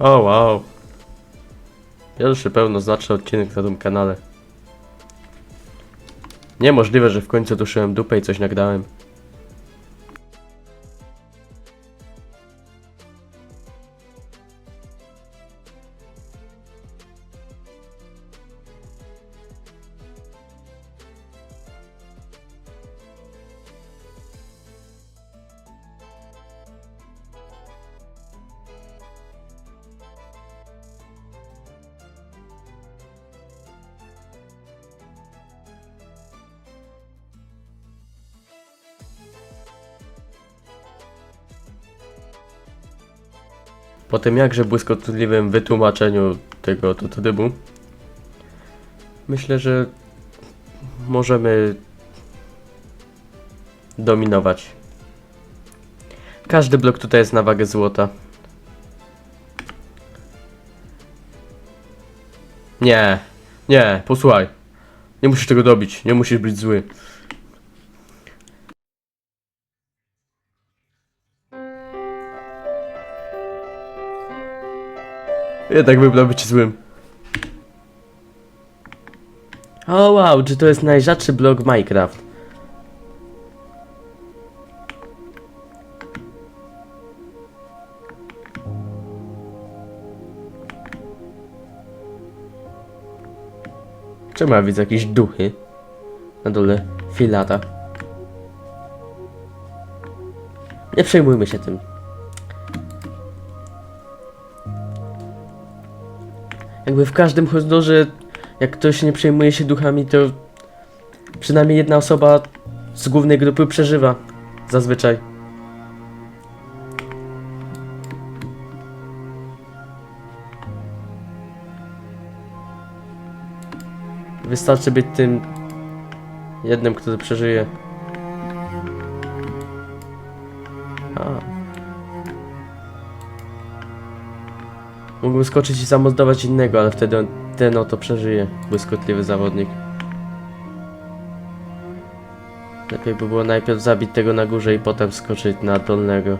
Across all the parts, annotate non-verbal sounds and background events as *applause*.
O wow. Pierwszy pełnoznaczny odcinek na tym kanale. Niemożliwe, że w końcu duszyłem dupę i coś nagrałem. Po tym jakże błyskotliwym wytłumaczeniu tego trybu, myślę, że możemy dominować. Każdy blok tutaj jest na wagę złota. Nie, nie, posłuchaj. Nie musisz tego dobić, nie musisz być zły. Jednak wybrał być złym. O wow, czy to jest najrzadszy blog Minecraft? Czemu ja widzę jakieś duchy? Na dole filata. Nie przejmujmy się tym. Jakby w każdym horrorze, jak ktoś nie przejmuje się duchami, to przynajmniej jedna osoba z głównej grupy przeżywa. Zazwyczaj. Wystarczy być tym jednym, który przeżyje. Mógłbym skoczyć i zamordować innego, ale wtedy on, ten oto przeżyje. Błyskotliwy zawodnik. Lepiej by było najpierw zabić tego na górze i potem skoczyć na dolnego.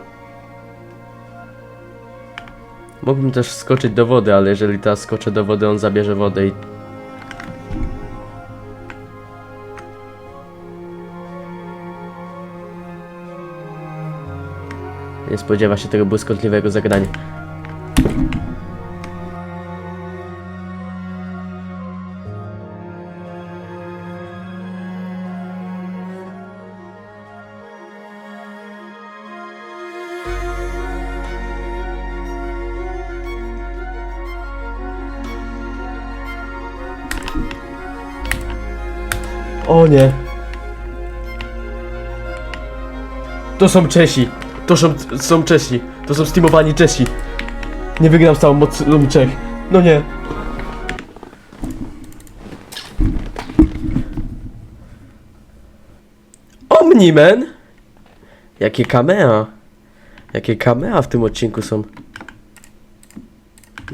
Mógłbym też skoczyć do wody, ale jeżeli teraz skoczę do wody, on zabierze wodę i... Nie spodziewa się tego błyskotliwego zagrania. O nie. To są Czesi. To są, są Czesi. To są steamowani Czesi. Nie wygram z całą mocą Czech. No nie. Omnimen? Jakie kamea? Jakie kamea w tym odcinku są?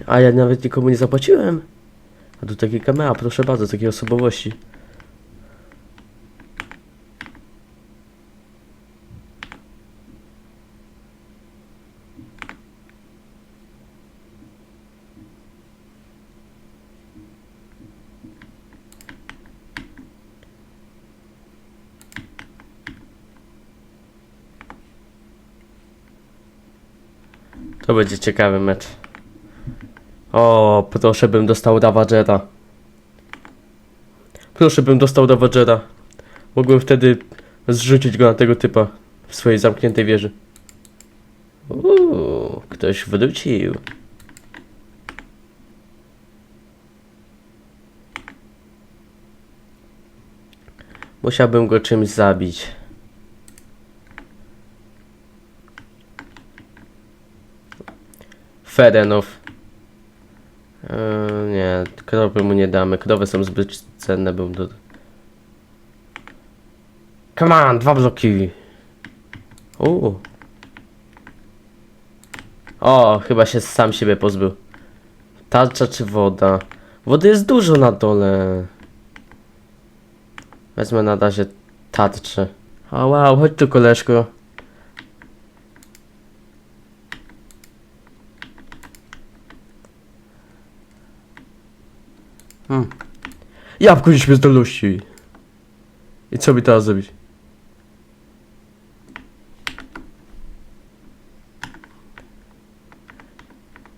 A ja nawet nikomu nie zapłaciłem. A tu takie kamea, proszę bardzo, takiej osobowości. To będzie ciekawy mecz. O, proszę bym dostał Ravagera. Proszę bym dostał Ravagera. Mogłem wtedy zrzucić go na tego typa w swojej zamkniętej wieży. Uuu, ktoś wrócił. Musiałbym go czymś zabić. Ferenów. Eee, nie, krowy mu nie damy. Krowy są zbyt cenne, bym do... Come on, dwa bloki. Uuu. O, chyba się sam siebie pozbył. Tarcza czy woda? Wody jest dużo na dole. Wezmę na razie tarczę. O wow, chodź tu koleżko. Hmm. Jabłko nieśmiertelności. I co mi teraz zrobić?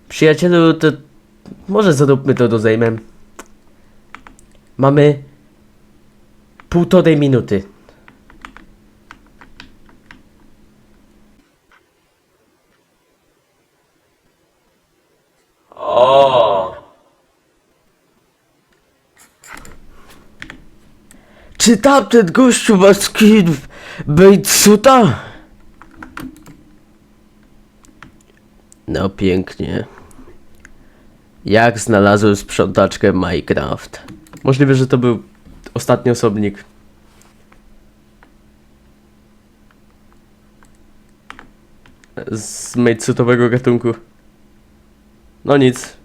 Przyjacielu, to może zróbmy to rozejmem. Mamy półtorej minuty. Czy tamten gościu ma skin? No pięknie. Jak znalazłem sprzątaczkę Minecraft? Możliwe, że to był ostatni osobnik. Z Matesutowego gatunku. No nic.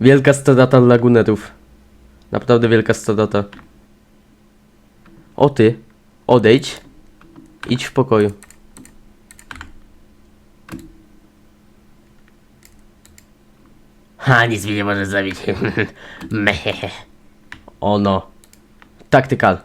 Wielka strata lagunerów. Naprawdę wielka strata. O ty, odejdź. Idź w pokoju. Ha, nic mi nie może zabić. *laughs* Meh. Ono. Taktykal.